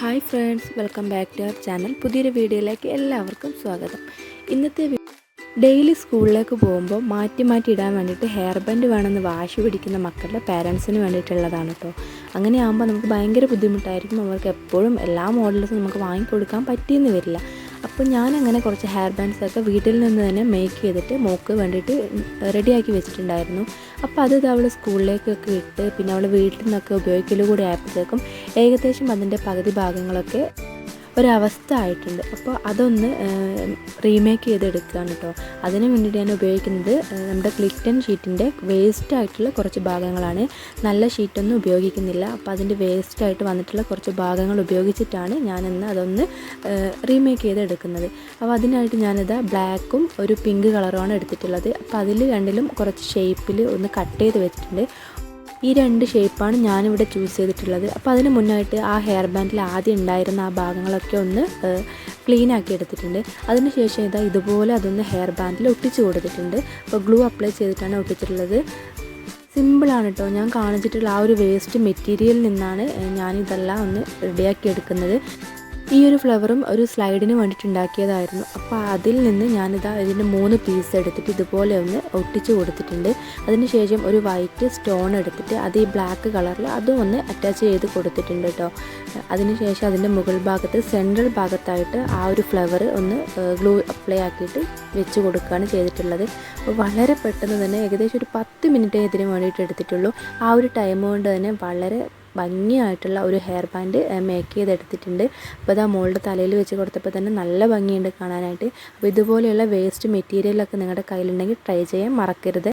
Hi friends welcome back to our channel. പുതിയൊരു വീഡിയോയിലേക്ക് എല്ലാവർക്കും സ്വാഗതം. ഇന്നത്തെ ഡെയിലി സ്കൂളിലേക്ക് പോകുമ്പോൾ മാറ്റി മാറ്റി ഇടാൻ വേണ്ടിയിട്ട് ഹെയർ ബാൻഡ് വേണമെന്ന് വാശി പിടിക്കുന്ന മക്കളുടെ പാരൻസിന് വേണ്ടിയിട്ടുള്ളതാണ് കേട്ടോ അങ്ങനെ ആകുമ്പോൾ നമുക്ക് ഭയങ്കര ബുദ്ധിമുട്ടായിരിക്കും. അവർക്ക് എപ്പോഴും എല്ലാ മോഡൽസും നമുക്ക് വാങ്ങിക്കൊടുക്കാൻ പറ്റിയെന്ന് വരില്ല. അപ്പോൾ ഞാൻ അങ്ങനെ കുറച്ച് ഹെയർ ബാൻഡ്സൊക്കെ വീട്ടിൽ നിന്ന് തന്നെ മേക്ക് ചെയ്തിട്ട് മോക്ക് വേണ്ടിയിട്ട് റെഡിയാക്കി വെച്ചിട്ടുണ്ടായിരുന്നു. അപ്പോൾ അത് അവൾ സ്കൂളിലേക്കൊക്കെ ഇട്ട് പിന്നെ അവൾ വീട്ടിൽ നിന്നൊക്കെ ഉപയോഗിക്കൽ കൂടി ആയപ്പോഴത്തേക്കും ഏകദേശം അതിന്റെ പകുതി ഭാഗങ്ങളൊക്കെ ഒരവസ്ഥ ആയിട്ടുണ്ട്. അപ്പോൾ അതൊന്ന് റീമേക്ക് ചെയ്തെടുക്കുകയാണ് കേട്ടോ. അതിന് വേണ്ടിയിട്ട് ഞാൻ ഉപയോഗിക്കുന്നത് നമ്മുടെ ക്ലിറ്റൻ ഷീറ്റിന്റെ വേസ്റ്റ് ആയിട്ടുള്ള കുറച്ച് ഭാഗങ്ങളാണ്. നല്ല ഷീറ്റൊന്നും ഉപയോഗിക്കുന്നില്ല. അപ്പോൾ അതിന്റെ വേസ്റ്റ് ആയിട്ട് വന്നിട്ടുള്ള കുറച്ച് ഭാഗങ്ങൾ ഉപയോഗിച്ചിട്ടാണ് ഞാനിന്ന് അതൊന്ന് റീമേക്ക് ചെയ്തെടുക്കുന്നത്. അപ്പോൾ അതിനായിട്ട് ഞാനിത് ബ്ലാക്കും ഒരു പിങ്ക് കളറുമാണ് എടുത്തിട്ടുള്ളത്. അപ്പോൾ അതിൽ രണ്ടിലും കുറച്ച് ഷേപ്പിൽ ഒന്ന് കട്ട് ചെയ്ത് വെച്ചിട്ടുണ്ട്. ഈ രണ്ട് ഷേപ്പാണ് ഞാനിവിടെ ചൂസ് ചെയ്തിട്ടുള്ളത്. അപ്പോൾ അതിന് മുന്നായിട്ട് ആ ഹെയർ ബാൻഡിൽ ആദ്യം ഉണ്ടായിരുന്ന ആ ഭാഗങ്ങളൊക്കെ ഒന്ന് ക്ലീൻ ആക്കി എടുത്തിട്ടുണ്ട്. അതിനുശേഷം ഇതാ ഇതുപോലെ അതൊന്ന് ഹെയർ ബാൻഡിൽ ഒട്ടിച്ചു കൊടുത്തിട്ടുണ്ട്. അപ്പോൾ ഗ്ലൂ അപ്ലൈ ചെയ്തിട്ടാണ് ഒട്ടിച്ചിട്ടുള്ളത്. സിമ്പിളാണ് കേട്ടോ ഞാൻ കാണിച്ചിട്ടുള്ള ആ ഒരു വേസ്റ്റ് മെറ്റീരിയലിൽ നിന്നാണ് ഞാനിതെല്ലാം ഒന്ന് റെഡിയാക്കി എടുക്കുന്നത്. ഈ ഒരു ഫ്ലവറും ഒരു സ്ലൈഡിന് വേണ്ടിയിട്ട് ഉണ്ടാക്കിയതായിരുന്നു അപ്പോൾ അതിൽ നിന്ന് ഞാനിതാ ഇതിന്റെ മൂന്ന് പീസ് എടുത്തിട്ട് ഇതുപോലെ ഒന്ന് ഒട്ടിച്ച് കൊടുത്തിട്ടുണ്ട്. അതിനുശേഷം ഒരു വൈറ്റ് സ്റ്റോൺ എടുത്തിട്ട് അത് ഈ ബ്ലാക്ക് കളറിൽ അതും ഒന്ന് അറ്റാച്ച് ചെയ്ത് കൊടുത്തിട്ടുണ്ട് കേട്ടോ അതിനുശേഷം അതിന്റെ മുകൾ ഭാഗത്ത് സെൻട്രൽ ഭാഗത്തായിട്ട് ആ ഒരു ഫ്ലവർ ഒന്ന് ഗ്ലൂ അപ്ലൈ ആക്കിയിട്ട് വെച്ച് കൊടുക്കുകയാണ് ചെയ്തിട്ടുള്ളത്. അപ്പോൾ വളരെ പെട്ടെന്ന് തന്നെ ഏകദേശം ഒരു പത്ത് മിനിറ്റേ ഇതിന് വേണ്ടിയിട്ട് എടുത്തിട്ടുള്ളൂ. ആ ഒരു ടൈം കൊണ്ട് തന്നെ വളരെ ഭംഗിയായിട്ടുള്ള ഒരു ഹെയർ ബാൻഡ് മേക്ക് ചെയ്തെടുത്തിട്ടുണ്ട്. അപ്പോൾ ഇതാ ആ മോളുടെ തലയിൽ വെച്ച് കൊടുത്തപ്പോൾ തന്നെ നല്ല ഭംഗിയുണ്ട് കാണാനായിട്ട്. അപ്പോൾ ഇതുപോലെയുള്ള വേസ്റ്റ് മെറ്റീരിയലൊക്കെ നിങ്ങളുടെ കയ്യിലുണ്ടെങ്കിൽ ട്രൈ ചെയ്യാൻ മറക്കരുത്.